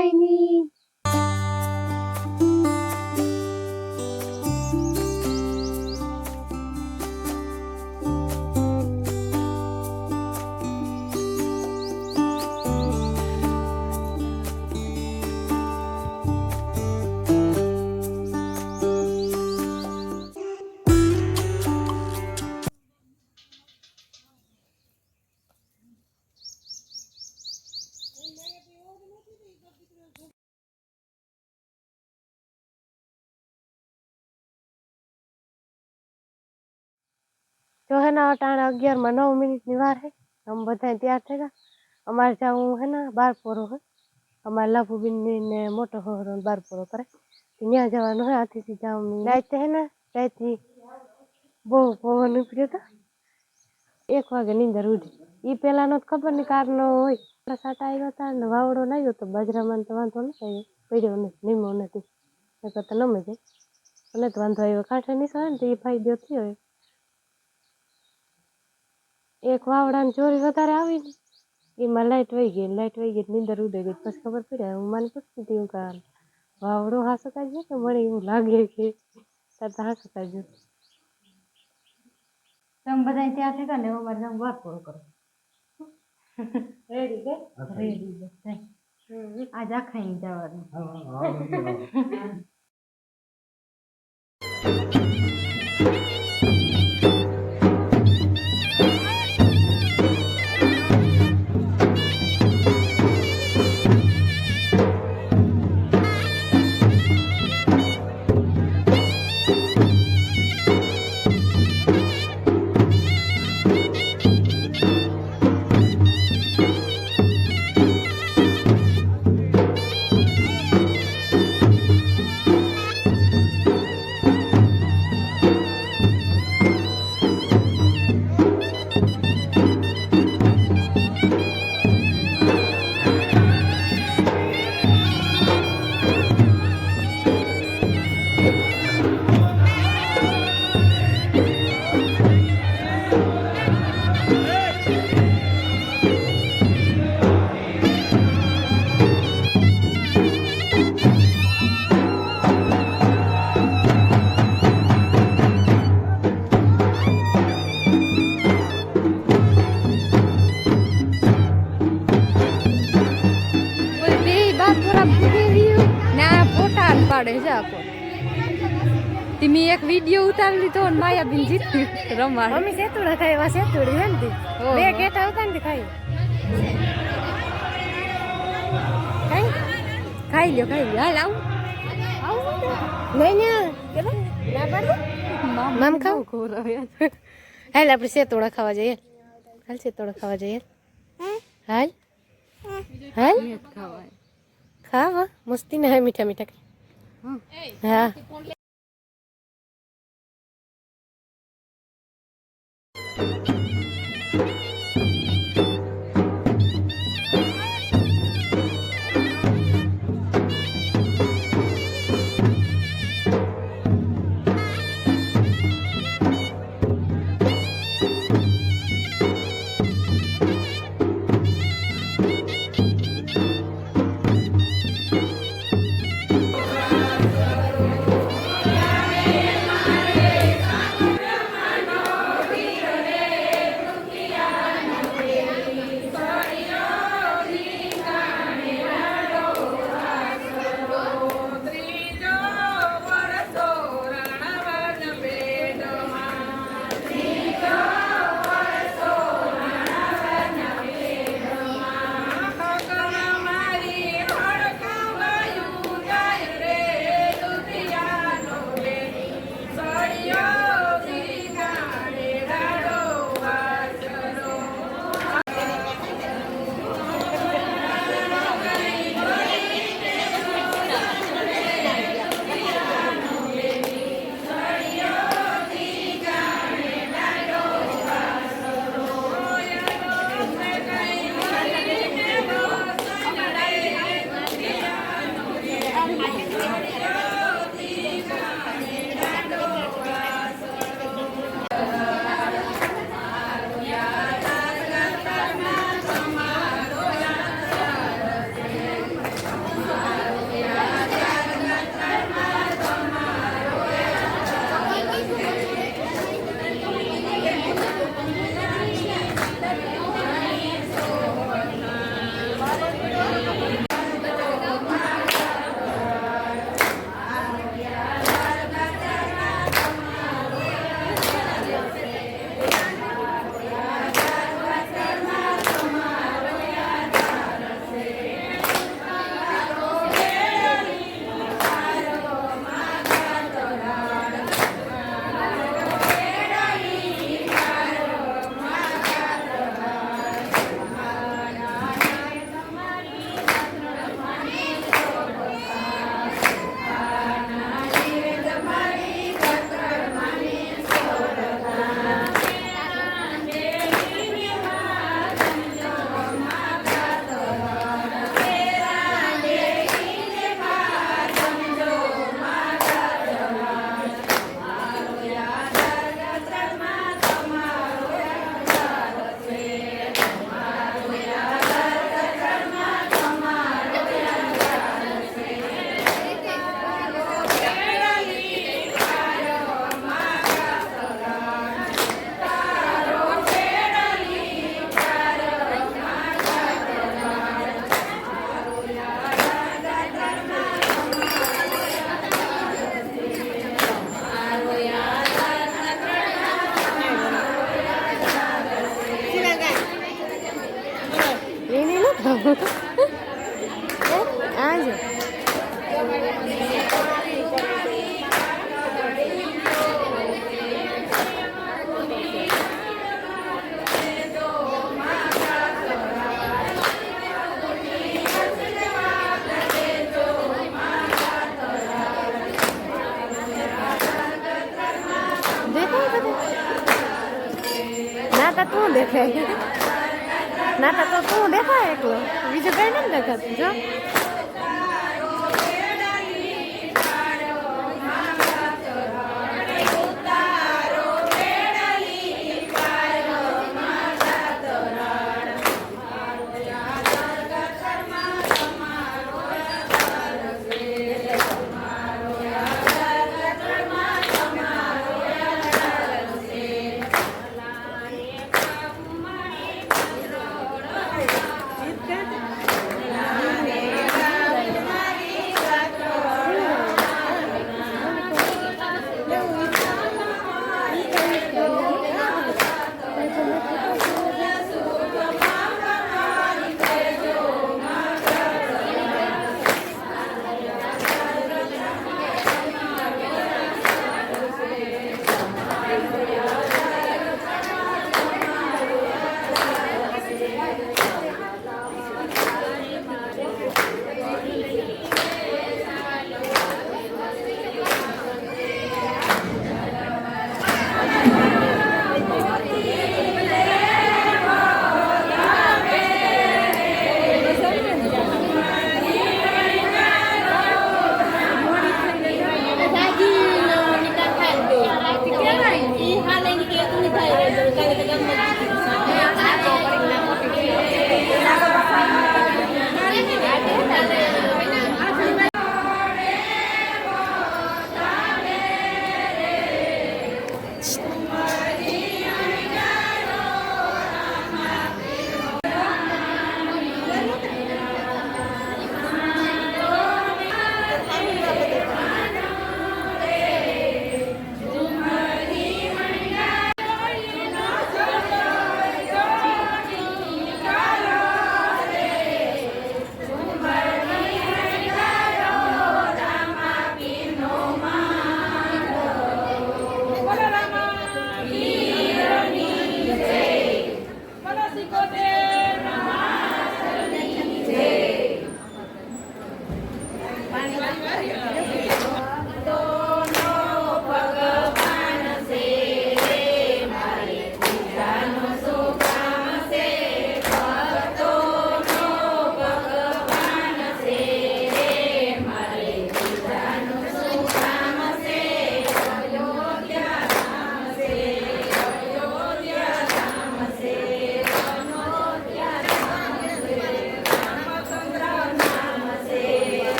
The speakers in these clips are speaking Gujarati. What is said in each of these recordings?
I need. જો હે ને, અટાણે અગિયારમાં નવ મિનિટની વાર હે અમે બધા તૈયાર થયા. અમારે જવું હે ને, બાર પોરો હે. અમારે લાભુબીન ને મોટો હોરો ને બાર પોરો કરે. ત્યાં જવાનું હે આથી જવાનું રાતે હે ને રાતથી બહુ પવન ઉપડ્યો હતો એક વાગે નીંદર ઉઠી. એ પહેલાંનો જ ખબર નહીં કાર નો હોય. પ્રસાદ આવ્યા હતા ને વાવડો નાખ્યો તો બાજરામાં તો વાંધો નથી આવ્યો પડ્યો નથી, નીમો નથી. નકર તો નમે જાય. અને તો વાંધો આવ્યો. કાંઠે નીસા ને તો એ ફાયદો થયો. હોય એક વાવડાની ચોરી વધારે આવી ને એમાં લાઈટ વહી ગઈ લાઈટ વહી ગઈ નીંદર ઉડે ગઈ પછી ખબર પડી હું મને પૂછતી હતી કે વાવડો હાસો ગયો કે મને એવું લાગે કે તાર તો હાસકાઈ ગયો તમે બધા ત્યાં થઈ ગયા ને હું મારે વાત પૂરો કરો? રેડી આજ આખા જવાનું. બે વીડિયો ઉતારી લીધો ને માયાબીન જીતી રમાડ. મમ્મી સેતુડા ખાય એવા સેતુડી તી. ઓહો. બે કેટા હતા ને ખાઈ. ખાઈ? ખાઈ લ્યો ખાઈ લ્યો. હાલ આવું. નહીં ને ના મામ ખાવ? હાલ આપણે સેતુડા ખાવા જઈએ. હાલ સેતુડા ખાવા જઈએ. હાલ. હાલ. ખાવા. મસ્તી ને હા મીઠા મીઠા હા. ના તો તું દેખાય? નાતા તો તું દેખાય એકલો? બીજું કઈ નથી દેખાતું જો.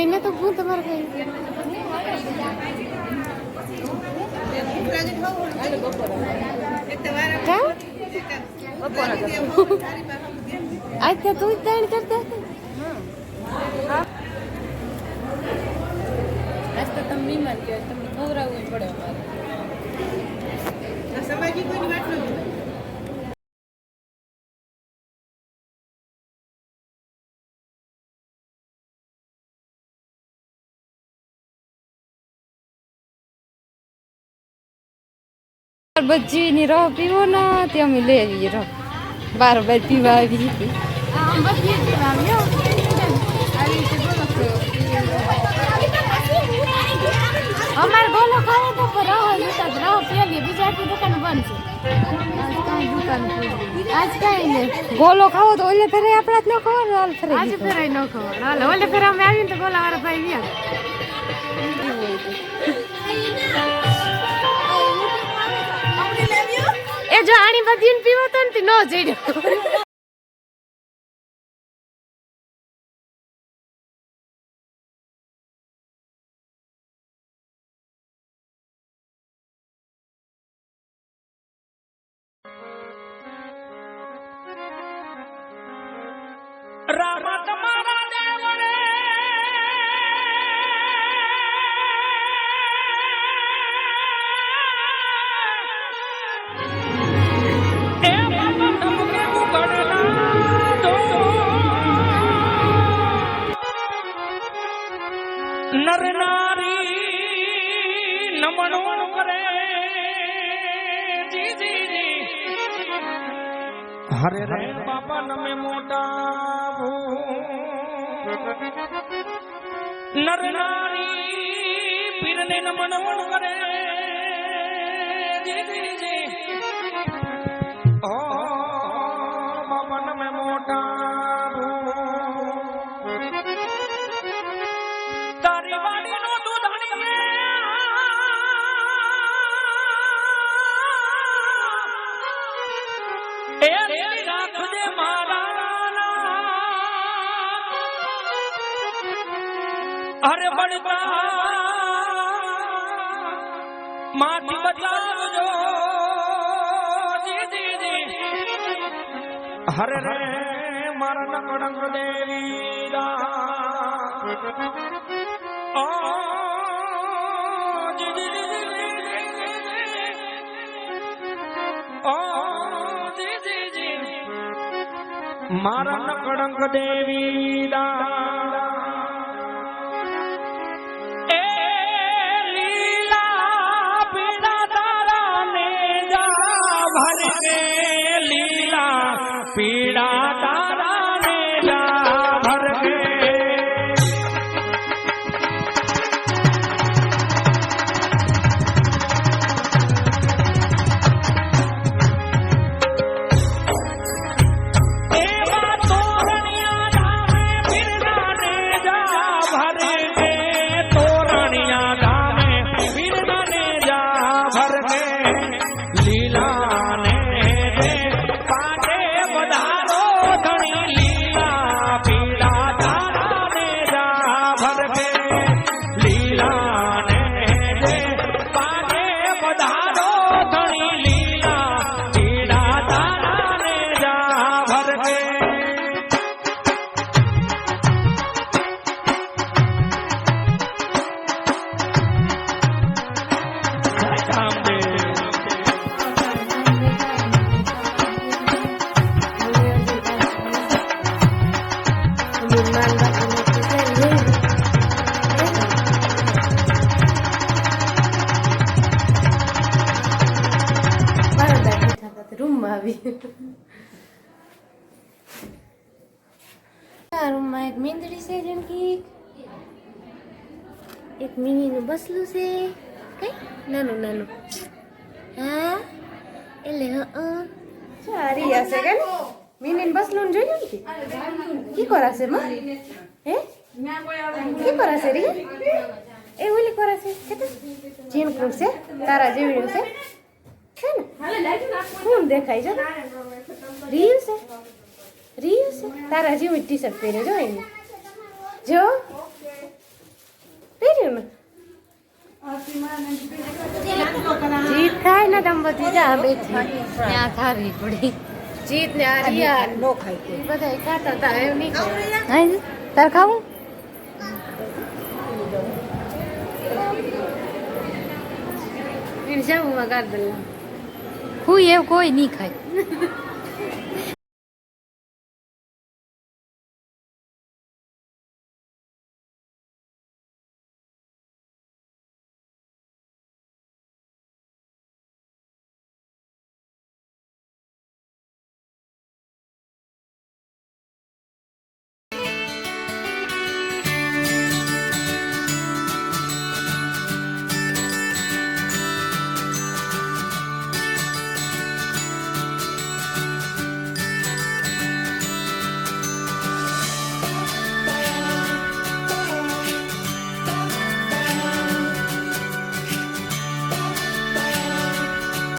મળીને તો હું તમારે કઈ અચ્છા આજ તો જ દાણ કરતા હતા? આજ તો તમે બીમાર કહેવાય તમને ખવડાવવું પડે અમારે. બચ્ચીની રહ પીવો ને તે અમે લઈ આવીએ રહ. બાર બાર પીવા આવી હતી. અમારે ગોલો ખાવો તો પર રહો જતા રહો પેલી બીજા દુકાન બંધ છે. આજ કઈ ને ગોલો ખાવો તો ઓલે ફેરે આપણા જ ન ખબર હાલ ફરે આજે ફેરાય ન ખબર હાલે ઓલે ફેરા અમે આવીને તો ગોલા વાળા ભાઈ વ્યા એ જો આણી બધી પીવો તો ને જઈ રામ હરે રે બાપા નમે મોટા નર નારી પીરને નમન મન કરે. જી અરે બળતા માથી બચાવજો જી જી જી હરે રે, મારા નકડંગ દેવી મારા નકડંગ દેવી દા. ભરકે લીલા પીડા રૂમમાં આવી. આ રૂમમાં એક મીંદડી છે જેમ કે એક. મિનીનું બસલું છે. કઈ? નાનું નાનું. હા? એટલે હા સારી હશે કે મિનીન બસલું જોયું ને કી? કરાશે માં? હે? કી કરાશે રી એ ઓલી કરાશે કે કરું છે તારા જેવી છે. છે ને? કોણ દેખાય છે. રીલ છે? રીલ છે? તારા જેવી ટી શર્ટ પહેરે જો એને. જો. પહેર્યું ને? જીત થાય ને તમે બધી જા બેઠી ત્યાં થારી પડી. જીત ને આ રિયા નો ખાય એ બધા ખાતા હતા એમ નહીં. ખાય તાર ખાવું? એને જાવું માં. ગાર્ડન હું એવું કોઈ નહીં ખાય